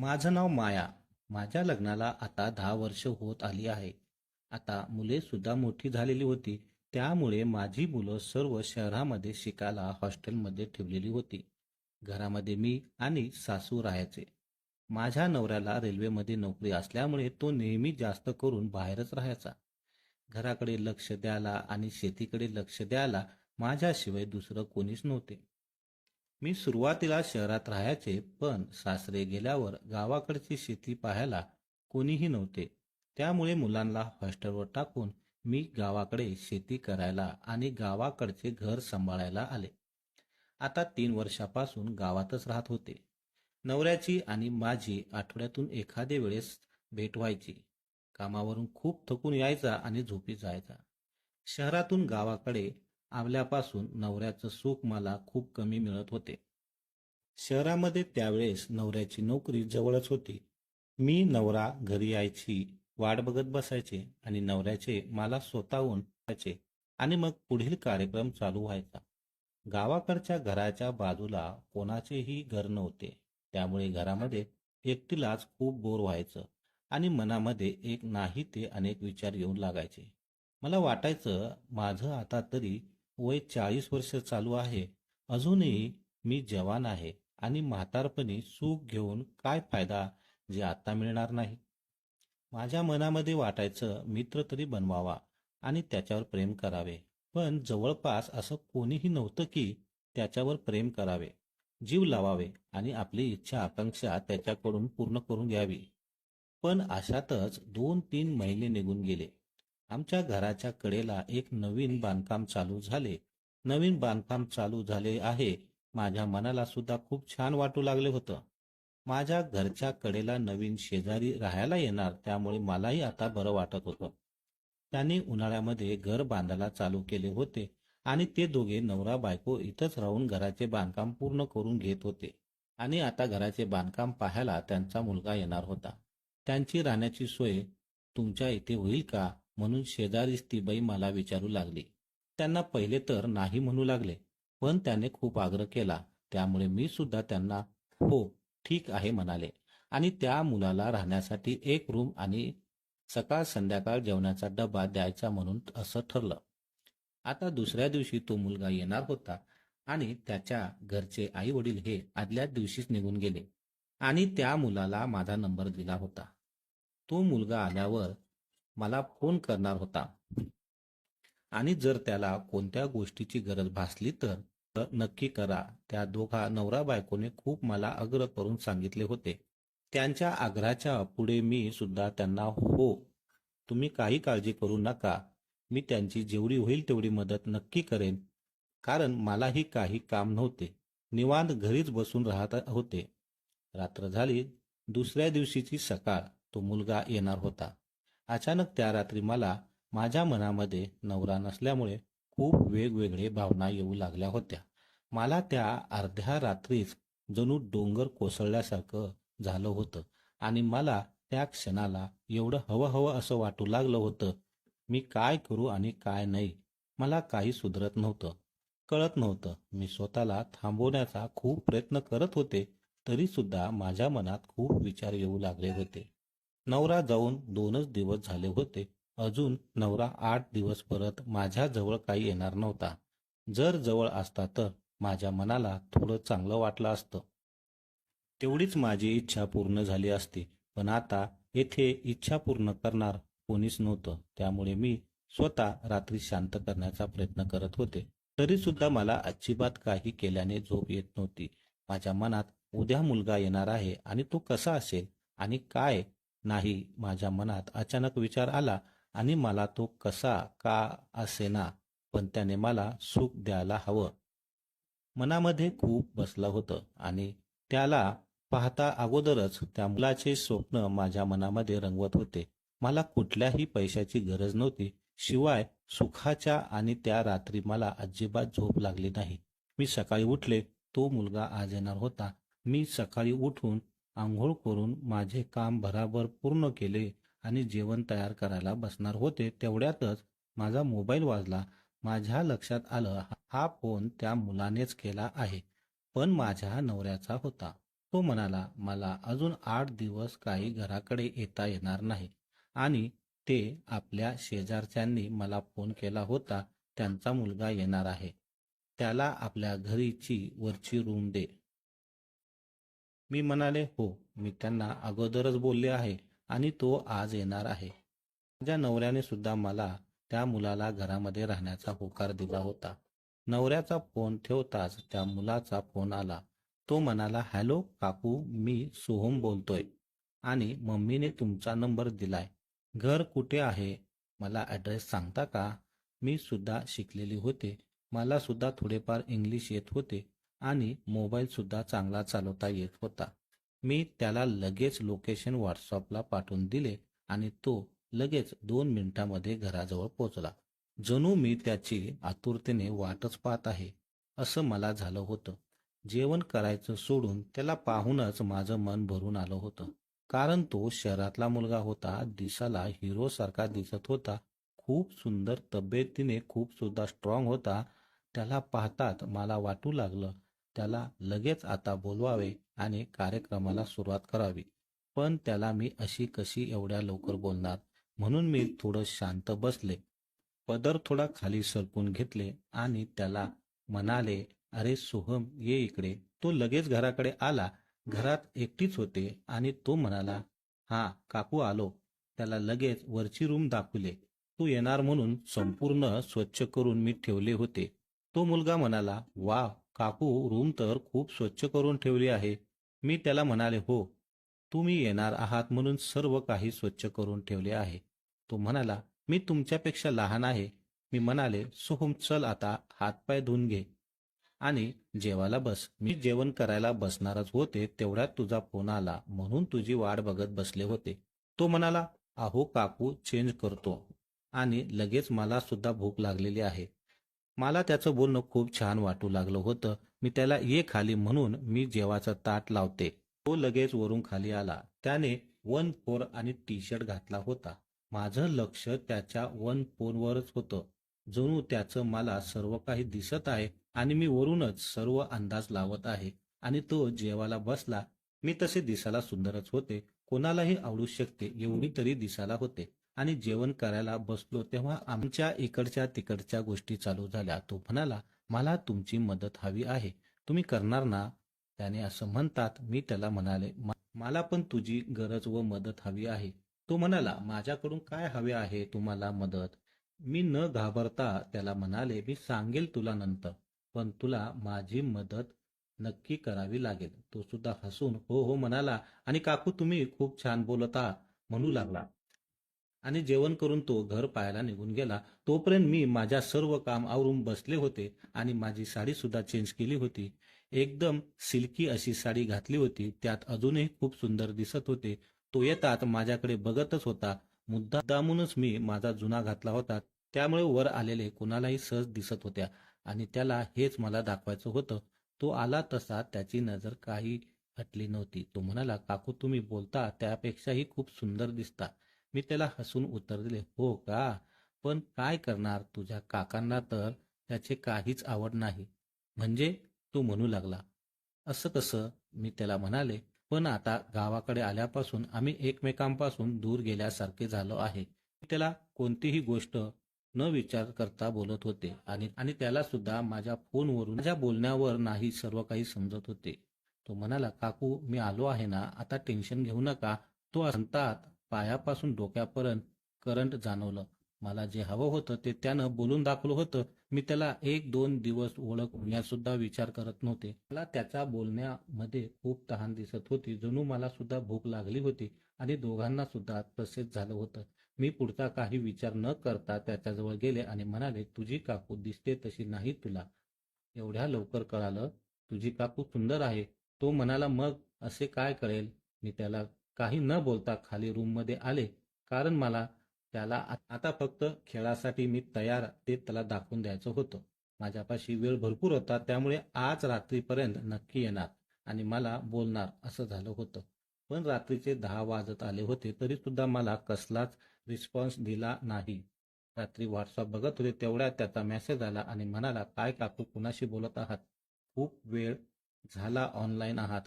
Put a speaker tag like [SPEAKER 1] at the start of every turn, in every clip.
[SPEAKER 1] माझं नाव माया. माझ्या लग्नाला आता दहा वर्ष होत आली आहे. आता मुले सुद्धा मोठी झालेली होती. त्यामुळे माझी मुलं सर्व शहरामध्ये शिकायला हॉस्टेलमध्ये ठेवलेली होती. घरामध्ये मी आणि सासू राहायचे. माझ्या नवऱ्याला रेल्वेमध्ये नोकरी असल्यामुळे तो नेहमी जास्त करून बाहेरच राहायचा. घराकडे लक्ष द्यायला आणि शेतीकडे लक्ष द्यायला माझ्याशिवाय दुसरं कोणीच नव्हते. मी सुरुवातीला शहरात राहायचे पण सासरे गेल्यावर गावाकडची शेती पाहायला कोणीही नव्हते. त्यामुळे मुलांना हॉस्टेलवर टाकून मी गावाकडे शेती करायला आणि गावाकडचे घर सांभाळायला आले. आता तीन वर्षापासून गावातच राहत होते. नवऱ्याची आणि माझी आठवड्यातून एखाद्या वेळेस भेट व्हायची कामावरून खूप थकून यायचा आणि झोपी जायचा. शहरातून गावाकडे आवल्यापासून नवऱ्याचं सुख मला खूप कमी मिळत होते. शहरामध्ये त्यावेळेस नवऱ्याची नोकरी जवळच होती. मी नवरा घरी यायची वाट बघत बसायचे आणि नवऱ्याचे मला स्वतःहून आणि मग पुढील कार्यक्रम चालू व्हायचा. गावाकडच्या घराच्या बाजूला कोणाचेही घर नव्हते. त्यामुळे घरामध्ये एकटीलाच खूप बोर व्हायचं आणि मनामध्ये एक नाही ते अनेक विचार येऊन लागायचे. मला वाटायचं माझं आता तरी वय चाळीस वर्ष चालू आहे. अजूनही मी जवान आहे आणि म्हातारपणी सुख घेऊन काय फायदा जे आता मिळणार नाही? माझ्या मनामध्ये वाटायचं मित्र तरी बनवावा आणि त्याच्यावर प्रेम करावे. पण जवळपास असं कोणीही नव्हतं की त्याच्यावर प्रेम करावे. जीव लावावे आणि आपली इच्छा आकांक्षा त्याच्याकडून पूर्ण करून घ्यावी. पण अशातच दोन तीन महिने निघून गेले. आमच्या घराच्या कडेला एक नवीन बांधकाम चालू झाले. नवीन बांधकाम चालू झाले आहे. माझ्या मनाला सुद्धा खूप छान वाटू लागले होतं. माझ्या घरच्या कडेला नवीन शेजारी राहायला येणार त्यामुळे मलाही आता बरं वाटत होतं. त्यांनी उन्हाळ्यामध्ये घर बांधायला चालू केले होते आणि ते दोघे नवरा बायको इथंच राहून घराचे बांधकाम पूर्ण करून घेत होते. आणि आता घराचे बांधकाम पाहायला त्यांचा मुलगा येणार होता. त्यांची राहण्याची सोय तुमच्या इथे होईल का? म्हणून शेजारीच ती बाई मला विचारू लागली. त्यांना पहिले तर नाही म्हणू लागले पण त्याने खूप आग्रह केला. त्यामुळे मी सुद्धा त्यांना हो ठीक आहे म्हणाले. आणि त्या मुलाला राहण्यासाठी एक रूम आणि सकाळ संध्याकाळ जेवणाचा डबा द्यायचा म्हणून असं ठरलं. आता दुसऱ्या दिवशी तो मुलगा येणार होता आणि त्याच्या घरचे आई वडील हे आदल्याच दिवशीच निघून गेले आणि त्या मुलाला माझा नंबर दिला होता. तो मुलगा आल्यावर मला फोन करणार होता. आणि जर त्याला कोणत्या गोष्टीची गरज भासली तर तर नक्की करा. त्या दोघा नवरा बायकोने खूप मला आग्रह करून सांगितले होते. त्यांच्या आग्रहाच्या पुढे मी सुद्धा त्यांना हो तुम्ही काही काळजी करू नका. मी त्यांची जेवढी होईल तेवढी मदत नक्की करेन. कारण मलाही काही काम नव्हते. निवांत घरीच बसून राहत होते. रात्र झाली. दुसऱ्या दिवशीची सकाळ. तो मुलगा येणार होता. अचानक त्या रात्री मला माझ्या मनामध्ये नवरा नसल्यामुळे खूप वेगवेगळे भावना येऊ लागल्या होत्या. मला त्या अर्ध्या रात्रीच जणू डोंगर कोसळल्यासारखं झालं होतं आणि मला त्या क्षणाला एवढं हवं हवं असं वाटू लागलं होतं. मी काय करू आणि काय नाही मला काही सुधरत नव्हतं. कळत नव्हतं मी स्वतःला थांबवण्याचा खूप प्रयत्न करत होते तरी सुद्धा माझ्या मनात खूप विचार येऊ लागले होते. नवरा जाऊन दोनच दिवस झाले होते. अजून नवरा आठ दिवस परत माझ्या जवळ काही येणार नव्हता. जर जवळ असता तर माझ्या मनाला थोडं चांगलं वाटलं असतं. तेवढीच माझी इच्छा पूर्ण झाली असती. पण आता येथे इच्छा पूर्ण करणार कोणीच नव्हतं. त्यामुळे मी स्वतः रात्री शांत करण्याचा प्रयत्न करत होते. तरी सुद्धा मला अजिबात काही केल्याने झोप येत नव्हती. माझ्या मनात उद्या मुलगा येणार आहे आणि तो कसा असेल आणि काय नाही माझ्या मनात अचानक विचार आला आणि मला तो कसा का असेना पण त्याने मला सुख द्यायला हवं. मनामध्ये खूप बसलं होतं आणि त्याला पाहता अगोदरच त्या मुलाचे स्वप्न माझ्या मनामध्ये रंगवत होते. मला कुठल्याही पैशाची गरज नव्हती शिवाय सुखाच्या आणि त्या रात्री मला अजिबात झोप लागली नाही. मी सकाळी उठले तो मुलगा आज येणार होता. मी सकाळी उठून आंघोळ करून माझे काम भराभर पूर्ण केले आणि जेवण तयार करायला बसणार होते तेवढ्यातच माझा मोबाईल वाजला. माझ्या लक्षात आलं हा फोन त्या मुलानेच केला आहे पण माझ्या नवऱ्याचा होता. तो म्हणाला मला अजून आठ दिवस काही घराकडे येता येणार नाही. आणि ते आपल्या शेजारच्यांनी मला फोन केला होता त्यांचा मुलगा येणार आहे. त्याला आपल्या घरीची वरची रूम दे. मी म्हणाले हो मी त्यांना अगोदरच बोलले आहे आणि तो आज येणार आहे. माझ्या नवऱ्याने सुद्धा मला त्या मुलाला घरामध्ये राहण्याचा होकार दिला होता. नवऱ्याचा फोन ठेवताच त्या मुलाचा फोन आला. तो म्हणाला हॅलो काकू मी सोहम बोलतोय आणि मम्मीने तुमचा नंबर दिलाय. घर कुठे आहे? मला ॲड्रेस सांगता का? मी सुद्धा शिकलेली होते. मला सुद्धा थोडेफार इंग्लिश येत होते. आणि मोबाईलसुद्धा चांगला चालवता येत होता. मी त्याला लगेच लोकेशन व्हॉट्सअपला पाठवून दिले आणि तो लगेच दोन मिनिटांमध्ये घराजवळ पोचला जणू मी त्याची आतुरतेने वाटच पाहत आहे असं मला झालं होतं. जेवण करायचं सोडून त्याला पाहूनच माझं मन भरून आलं होतं. कारण तो शहरातला मुलगा होता दिसाला हिरो सारखा दिसत होता. खूप सुंदर तब्येतीने खूप सुद्धा स्ट्रॉंग होता. त्याला पाहतात मला वाटू लागलं त्याला लगेच आता बोलवावे आणि कार्यक्रमाला सुरुवात करावी. पण त्याला मी अशी कशी एवढ्या लवकर बोलणार? म्हणून मी थोडं शांत बसले. पदर थोडा खाली सरकून घेतले आणि त्याला म्हणाले अरे सोहम ये इकडे. तो लगेच घराकडे आला. घरात एकटीच होते आणि तो म्हणाला हा काकू आलो. त्याला लगेच वरची रूम दाखवले. तू येणार म्हणून संपूर्ण स्वच्छ करून मी ठेवले होते. तो मुलगा म्हणाला वा काकू रूम तर खूप स्वच्छ करून ठेवली आहे. मी त्याला म्हणाले हो तुम्ही येणार आहात म्हणून सर्व काही स्वच्छ करून ठेवले आहे. तो म्हणाला मी तुमच्यापेक्षा लहान आहे. मी म्हणाले सोहम चल आता हातपाय धुवून घे. आणि जेवायला बस. मी जेवण करायला बसणारच होते तेवढ्यात तुझा फोन आला म्हणून तुझी वाट बघत बसले होते. तो म्हणाला अहो काकू चेंज करतो. आणि लगेच मला सुद्धा भूक लागलेली आहे. मला त्याचं बोलणं खूप छान वाटू लागलं होतं. मी त्याला ये खाली म्हणून मी जेवाचं ताट लावते. तो लगेच वरून खाली आला. त्याने वन फोर आणि टी शर्ट घातला होता. माझं लक्ष त्याच्या वन फोरवरच होतं. जणू त्याचं मला सर्व काही दिसत आहे आणि मी वरूनच सर्व अंदाज लावत आहे आणि तो जेवायला बसला. मी तसे दिसायला सुंदरच होते. कोणालाही आवडू शकते एवढी तरी दिसायला होते. आणि जेवण करायला बसलो तेव्हा आमच्या इकडच्या तिकडच्या गोष्टी चालू झाल्या. तो म्हणाला मला तुमची मदत हवी आहे. तुम्ही करणार ना? त्याने असं म्हणतात मी त्याला म्हणाले मला पण तुझी गरज व मदत हवी आहे. तो म्हणाला माझ्याकडून काय हवे आहे तुम्हाला मदत? मी न घाबरता त्याला म्हणाले मी सांगेल तुला नंतर पण तुला माझी मदत नक्की करावी लागेल. तो सुद्धा हसून हो हो म्हणाला आणि काकू तुम्ही खूप छान बोलत आहात म्हणू लागला. आणि जेवण करून तो घर पाहायला निघून गेला. तोपर्यंत मी माझ्या सर्व काम आवरून बसले होते आणि माझी साडी सुद्धा चेंज केली होती. एकदम सिल्की अशी साडी घातली होती. त्यात अजूनही खूप सुंदर दिसत होते. तो येतात माझ्याकडे बघतच होता. मुद्दामूनच मी माझा जुना घातला होता. त्यामुळे वर आलेले कुणालाही सहज दिसत होत्या आणि त्याला हेच मला दाखवायचं होतं. तो आला तसा त्याची नजर काही हटली नव्हती. तो म्हणाला काकू तुम्ही बोलता त्यापेक्षाही खूप सुंदर दिसता. मी त्याला हसून उत्तर दिले हो का? पण काय करणार तुझ्या काकांना तर? त्याचे काहीच आवड नाही. म्हणजे? तो म्हणू लागला. असं कसं मी त्याला म्हणाले. पण आता गावाकडे आल्यापासून आम्ही एकमेकांपासून दूर गेल्यासारखे झालो आहे. मी त्याला कोणतीही गोष्ट न विचार करता बोलत होते आणि आणि त्याला सुद्धा माझ्या फोनवरून माझ्या बोलण्यावर नाही सर्व काही समजत होते. तो म्हणाला काकू मी आलो आहे ना आता टेन्शन घेऊ नका. तो म्हणतात पायापासून डोक्यापर्यंत करंट जाणवलं. मला जे हवं होतं ते त्यानं बोलून दाखवलं होतं. मी त्याला एक दोन दिवस ओळख सुद्धा विचार करत नव्हते. मला त्याच्या बोलण्यामध्ये खूप तहान दिसत होती. जणू मला सुद्धा भूक लागली होती आणि दोघांना सुद्धा तसेच झालं होतं. मी पुढचा काही विचार न करता त्याच्याजवळ गेले आणि म्हणाले तुझी काकू दिसते तशी नाही तुला. एवढ्या लवकर कळालं? तुझी काकू सुंदर आहे. तो म्हणाला मग असे काय कळेल? मी त्याला काही न बोलता खाली रूममध्ये आले. कारण मला त्याला आ- आता फक्त खेळासाठी मी तयार ते त्याला दाखवून द्यायचं होतं. माझ्यापाशी वेळ भरपूर होता त्यामुळे आज रात्रीपर्यंत नक्की येणार आणि मला बोलणार असं झालं होतं. पण रात्रीचे दहा वाजत आले होते तरी सुद्धा मला कसलाच रिस्पॉन्स दिला नाही. रात्री व्हॉट्सअप बघत होते तेवढ्यात त्याचा मेसेज आला आणि म्हणाला काय काकू कुणाशी बोलत आहात? खूप वेळ झाला ऑनलाईन आहात.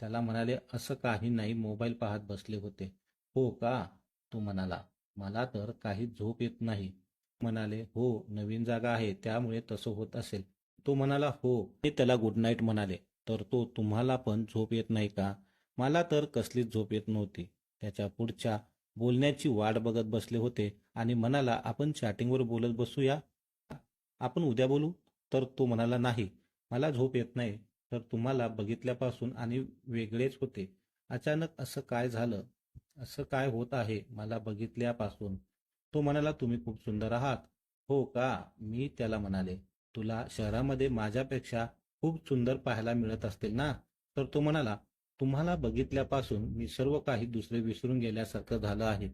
[SPEAKER 1] त्याला म्हणाले असं काही नाही मोबाईल पाहत बसले होते. हो का? तो म्हणाला मला तर काही झोप येत नाही. म्हणाले हो नवीन जागा आहे त्यामुळे तसं होत असेल. तो म्हणाला हो. ते त्याला गुड नाईट म्हणाले तर तो तुम्हाला पण झोप येत नाही का? मला तर कसलीच झोप येत नव्हती. त्याच्या पुढच्या बोलण्याची वाट बघत बसले होते आणि म्हणाला आपण चॅटिंगवर बोलत बसूया? आपण उद्या बोलू? तर तो म्हणाला नाही मला झोप येत नाही. तर तुम्हाला बघितल्यापासून आणि वेगळेच होते. अचानक असं काय झालं? असं काय होत आहे मला बघितल्यापासून? तो म्हणाला तुम्ही खूप सुंदर आहात. हो का? मी त्याला म्हणाले तुला शहरामध्ये माझ्यापेक्षा खूप सुंदर पाहायला मिळत असतील ना? तर तो म्हणाला तुम्हाला बघितल्यापासून मी सर्व काही दुसरे विसरून गेल्यासारखं झालं आहे.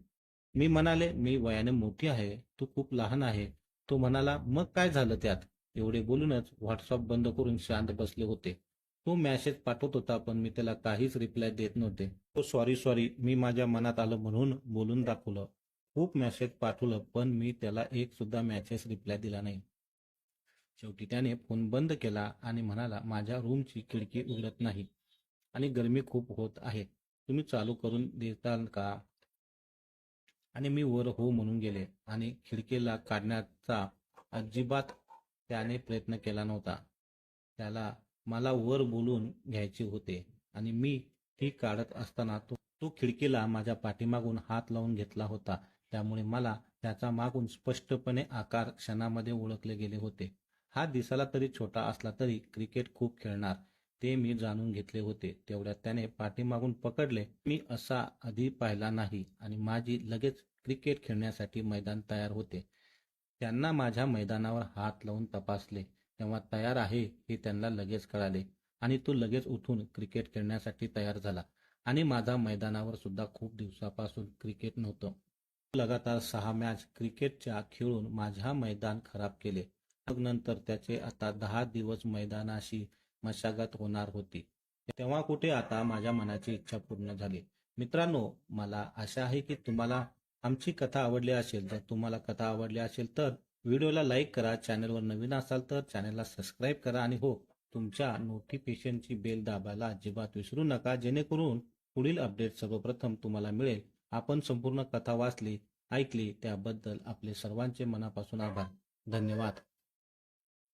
[SPEAKER 1] मी म्हणाले मी वयाने मोठी आहे तू खूप लहान आहे. तो म्हणाला मग काय झालं त्यात? एवढे बोलूनच व्हॉट्सअप बंद करून शांत बसले होते. तो मॅसेज पाठवत होता पण मी त्याला काहीच रिप्लाय देत नव्हते. तो सॉरी सॉरी मी माझ्या मनात आलं म्हणून बोलून दाखवलं. खूप मॅसेज पाठवलं पण मी त्याला एक सुद्धा मॅसेज रिप्लाय दिला नाही. शेवटी त्याने फोन बंद केला आणि म्हणाला माझ्या रूमची खिडकी उघडत नाही आणि गरमी खूप होत आहे. तुम्ही चालू करून देताल का? आणि मी वर हो म्हणून गेले आणि खिडकीला काढण्याचा अजिबात त्याने प्रयत्न केला नव्हता. त्याला मला वर बोलून घ्यायचे होते. आणि मी ती काढत असताना तो तो खिडकीला माझ्या पाठीमागून हात लावून घेतला होता. त्यामुळे मला त्याचा मागून स्पष्टपणे आकार क्षणामध्ये ओळखले गेले होते. हा दिसायला तरी छोटा असला तरी क्रिकेट खूप खेळणार ते मी जाणून घेतले होते. तेवढ्यात त्याने पाठीमागून पकडले. मी असा आधी पाहिला नाही आणि माझी लगेच क्रिकेट खेळण्यासाठी मैदान तयार होते. त्यांना माझ्या मैदानावर हात लावून तपासले. तेव्हा तयार आहे हे त्यांना लगेच कळाले आणि तो लगेच उठून क्रिकेट खेळण्यासाठी तयार झाला. आणि माझा मैदानावर सुद्धा खूप दिवसापासून क्रिकेट नव्हतं. लगातार सहा मॅच क्रिकेटच्या खेळून माझ्या मैदान खराब केले. मग नंतर त्याचे आता दहा दिवस मैदानाशी मशागत होणार होती. तेव्हा कुठे आता माझ्या मनाची इच्छा पूर्ण झाली. मित्रांनो मला आशा आहे की तुम्हाला आमची कथा आवडली असेल. जर तुम्हाला कथा आवडली असेल तर व्हिडिओला लाईक करा चॅनलवर नवीन असाल तर चॅनलला सबस्क्राईब करा आणि हो तुमच्या नोटिफिकेशनची बेल दाबायला अजिबात विसरू नका. जेणेकरून पुढील अपडेट सर्वप्रथम तुम्हाला मिळेल. आपण संपूर्ण कथा वाचली ऐकली त्याबद्दल आपले सर्वांचे मनापासून आभार. धन्यवाद.